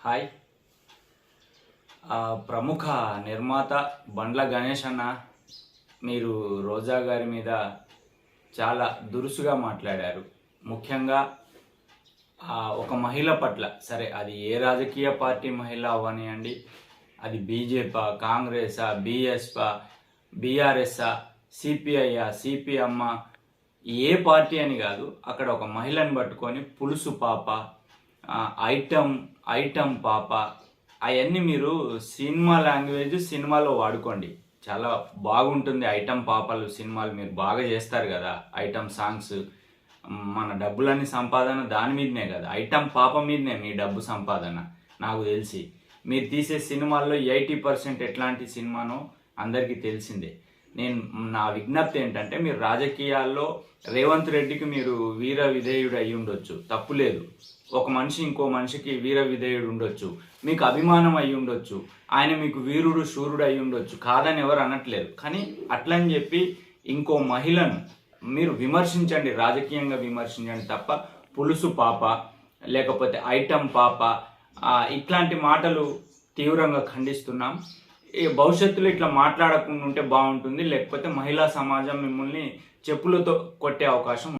Hi. ప్రముఖ నిర్మాత బండ్ల గణేష్ అన్న మీరు రోజా గారి మీద చాలా దురుసుగా మాట్లాడారు. ముఖ్యంగా ఒక మహిళ పట్ల సరే అది ఏ రాజకీయ పార్టీ మహిళ అవ్వనియండి. అది బీజేపీ కాంగ్రెసా బీఎస్పా బీఆర్ఎస్ఆ సిపిఐఆ సిపిఎమ్మ ఏ పార్టీ అని కాదు అక్కడ ఒక మహిళను పట్టుకొని పులుసు పాప ఐటమ్ ఐటమ్ పాప. అవన్నీ మీరు సినిమా లాంగ్వేజ్ సినిమాలో వాడుకోండి. చాలా బాగుంటుంది ఐటమ్ పాపలు సినిమాలు మీరు బాగా చేస్తారు కదా. ఐటమ్ సాంగ్స్ మన డబ్బులన్నీ సంపాదన దాని మీదనే కదా. ఐటమ్ పాప మీదనే మీ డబ్బు సంపాదన నాకు తెలిసి. మీరు తీసే సినిమాల్లో ఎయిటీ పర్సెంట్ ఎట్లాంటి సినిమానో అందరికీ తెలిసిందే. నేను నా విజ్ఞప్తి ఏంటంటే మీరు రాజకీయాల్లో రేవంత్ రెడ్డికి మీరు వీర విధేయుడు అయి ఉండొచ్చు. తప్పు లేదు. ఒక మనిషి ఇంకో మనిషికి వీర విధేయుడు ఉండొచ్చు. మీకు అభిమానం అయి ఉండొచ్చు. ఆయన మీకు వీరుడు శూరుడు అయి ఉండొచ్చు. కాదని ఎవరు అనట్లేదు. కానీ అట్లని చెప్పి ఇంకో మహిళను మీరు విమర్శించండి. రాజకీయంగా విమర్శించండి తప్ప పులుసు పాప లేకపోతే ఐటమ్ పాప ఇట్లాంటి మాటలు తీవ్రంగా ఖండిస్తున్నాం. భవిష్యత్తులో ఇట్లా మాట్లాడకుండా ఉంటే బాగుంటుంది లేకపోతే మహిళా సమాజం మిమ్మల్ని చెప్పులతో కొట్టే అవకాశం